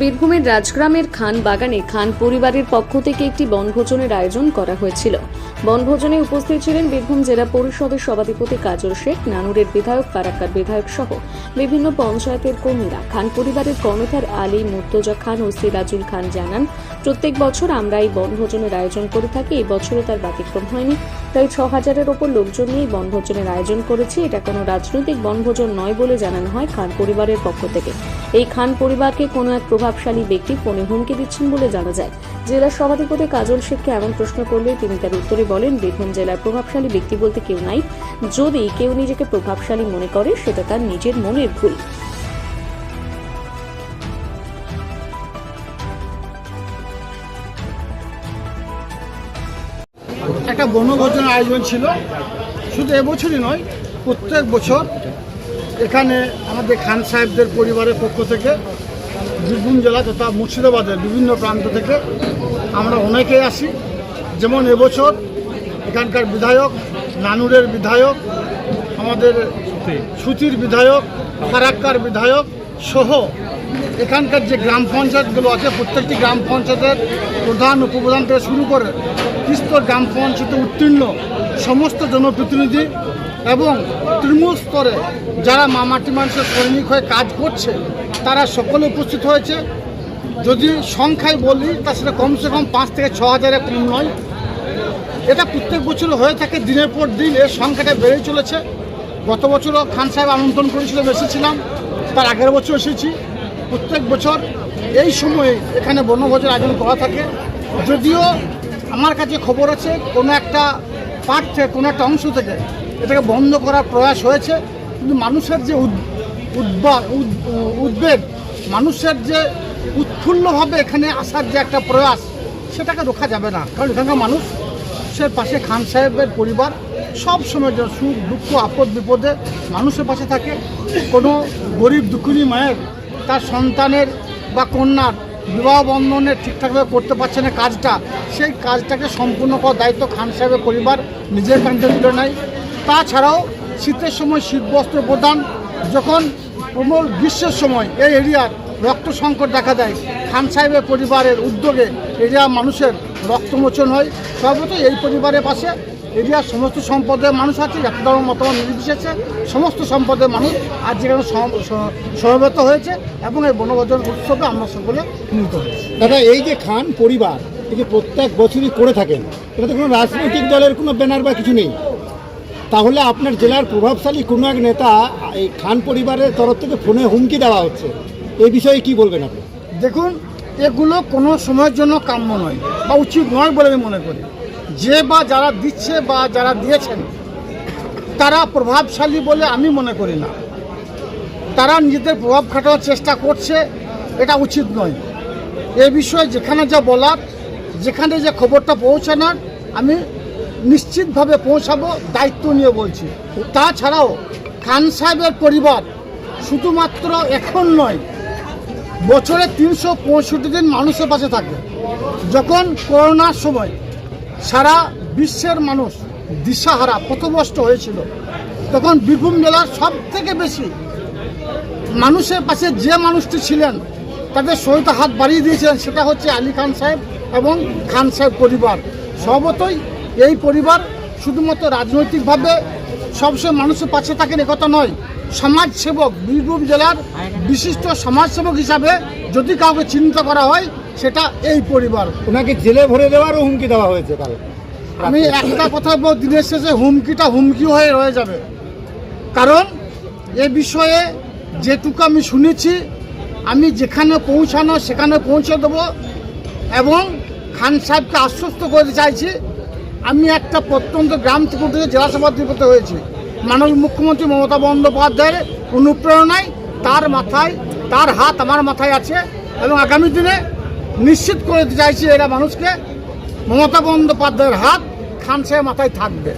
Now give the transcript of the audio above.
বীরভূমের রাজগ্রামের খান বাগানে খান পরিবারের পক্ষ থেকে একটি বনভোজনের আয়োজন করা হয়েছিল। বনভোজনে উপস্থিত ছিলেন বীরভূম জেলা পরিষদের সভাধিপতি কাজল শেখ নানুরের বিধায়ক, ফারাক্কার বিধায়ক সহ বিভিন্ন পঞ্চায়েতের কর্মীরা। খান পরিবারের কর্ণধার আলী, মুর্তজা খান ও সিরাজুল খান জানান, প্রত্যেক বছর আমরা এই বনভোজনের আয়োজন করে থাকি। এই বছরও তার ব্যতিক্রম হয়নি। তাই ছ হাজারের ওপর লোকজন নিয়ে বনভোজনের আয়োজন করেছি। এটা কোনো রাজনৈতিক বনভোজন নয় বলে জানানো হয় খান পরিবারের পক্ষ থেকে। এই খান পরিবারকে কোনো এক প্রভাবশালী ব্যক্তি ফোনে হুমকি দিচ্ছেন বলে জানা যায়। জেলা সভাধিপতি কাজল শেখকে এমন প্রশ্ন করলে তিনি তার উত্তরে বলেন, বীরভূম জেলার প্রভাবশালী ব্যক্তি বলতে কেউ নাই। যদি কেউ নিজেকে প্রভাবশালী মনে করে, সেটা তার নিজের মনের ভুল। একটা বনভোজন আয়োজন ছিল। শুধু এবছরই নয়, প্রত্যেক বছর এখানে আমাদের খান সাহেবদের পরিবারের পক্ষ থেকে বীরভূম জেলা তথা মুর্শিদাবাদের বিভিন্ন প্রান্ত থেকে আমরা অনেকেই আসি। যেমন এবছর এখানকার বিধায়ক, নানুরের বিধায়ক, আমাদের সুতির বিধায়ক, ফারাক্কার বিধায়ক সহ এখানকার যে গ্রাম পঞ্চায়েতগুলো আছে, প্রত্যেকটি গ্রাম পঞ্চায়েতের প্রধান উপপ্রধান থেকে শুরু করে স্তর গ্রাম পঞ্চায়েতে উত্তীর্ণ সমস্ত জনপ্রতিনিধি এবং তৃণমূল স্তরে যারা মামাটি মানুষের সৈনিক হয়ে কাজ করছে, তারা সকলে উপস্থিত হয়েছে। যদি সংখ্যায় বলি, তা সেটা কমসে কম পাঁচ থেকে ছ হাজারের কম নয়। এটা প্রত্যেক বছর হয়ে থাকে, দিনের পর দিন এর সংখ্যাটা বেড়ে চলেছে। গত বছরও খান সাহেব আমন্ত্রণ করেছিলাম এসেছিলাম। তার আগের বছর এসেছি। প্রত্যেক বছর এই সময়ে এখানে বনভোজের আয়োজন করা থাকে। যদিও আমার কাছে খবর আছে, কোনো একটা পার্ট থেকে কোনো একটা অংশ থেকে এটাকে বন্ধ করার প্রয়াস হয়েছে। কিন্তু মানুষের যে উদ- উদ্বা উদ্বেগ, মানুষের যে উৎফুল্লভাবে এখানে আসার যে একটা প্রয়াস, সেটাকে রোখা যাবে না। কারণ এখানকার মানুষ, সে পাশে খান সাহেবের পরিবার, সব সময় যে সুখ, দুঃখ, আপদ, বিপদে মানুষের পাশে থাকে। কোনো গরিব, দুঃখিনী মায়ের, তার সন্তানের বা কন্যার বিবাহ বন্ধনে ঠিকঠাকভাবে করতে পারছে না কাজটা, সেই কাজটাকে সম্পূর্ণ করার দায়িত্ব খান সাহেবের পরিবার, নিজের কাছে তুলে নেয়। তাছাড়াও শীতের সময় শীত বস্ত্র প্রদান, যখন প্রবল গ্রীষ্মের সময় এই এরিয়ার রক্ত সংকট দেখা দেয়। খান সাহেবের পরিবারের উদ্যোগে এরিয়ার মানুষের রক্তমোচন হয়। সর্বতই এই পরিবারের পাশে এরিয়ার সমস্ত সম্পদের মানুষ আছে জাতি ধর্ম মতামত নির্বিশেষে সমস্ত সম্পদের মানুষ আজ যেখানে সম- সমবেত হয়েছে এবং এই বনভোজন উৎসবে আমরা সকলে মিলিত হয়েছি। দাদা, এই যে খান পরিবার, এই যে প্রত্যেক বছরই করে থাকেন এটা তো কোনো রাজনৈতিক দলের কোনো ব্যানার বা কিছু নেই? তাহলে আপনার জেলার প্রভাবশালী কোনো এক নেতা এই খান পরিবারের তরফ থেকে ফোনে হুমকি দেওয়া হচ্ছে। এই বিষয়ে কি বলবেন আপনি? দেখুন, এগুলো কোনো সময়ের জন্য কাম্য নয়, বা উচিত নয় বলে আমি মনে করি। যে বা যারা দিচ্ছে বা যারা দিয়েছেন, তারা প্রভাবশালী বলে আমি মনে করি না। তারা নিজেদের প্রভাব খাটানোর চেষ্টা করছে, এটা উচিত নয়। এ বিষয়ে যেখানে যা বলার, যেখানে যে খবরটা পৌঁছানোর, আমি নিশ্চিতভাবে পৌঁছাবো, দায়িত্ব নিয়ে বলছি। তাছাড়াও খান সাহেবের পরিবার শুধুমাত্র এখন নয়, বছরে তিনশো পঁয়ষট্টি দিন মানুষের পাশে থাকে। যখন করোনার সময় সারা বিশ্বের মানুষ দিশাহারা, পথভ্রষ্ট হয়েছিল, তখন বীরভূম জেলার সব থেকে বেশি মানুষের পাশে যে মানুষটি ছিলেন, তাদের সহিত হাত বাড়িয়ে দিয়েছিলেন, সেটা হচ্ছে আলী খান সাহেব এবং খান সাহেব পরিবার। সর্বতই এই পরিবার শুধুমাত্র রাজনৈতিকভাবে সবসময় মানুষের পাশে থাকেন একথা নয়। সমাজসেবক বীরভূম জেলার বিশিষ্ট সমাজসেবক হিসাবে যদি কাউকে চিহ্নিত করা হয় সেটা এই পরিবার। ওনাকে জেলে ভরে দেওয়ারও হুমকি দেওয়া হয়েছে কাল আমি একটা কথা বলব দিনের শেষে হুমকিটা হুমকি হয়ে রয়ে যাবে। কারণ এ বিষয়ে যেটুকু আমি শুনেছি আমি যেখানে পৌঁছানো সেখানে পৌঁছে দেবো এবং খান সাহেবকে আশ্বস্ত করতে চাইছি আমি একটা প্রত্যন্ত গ্রাম থেকে উঠে জেলা সভাধিপতি হয়েছি। মাননীয় মুখ্যমন্ত্রী মমতা বন্দ্যোপাধ্যায়ের অনুপ্রেরণায় তার মাথায়, তার হাত আমার মাথায় আছে এবং আগামী দিনে নিশ্চিত করে চাইছি এরা মানুষকে, মমতা বন্দ্যোপাধ্যায়ের হাত খান সাহেব মাথায় থাকবে।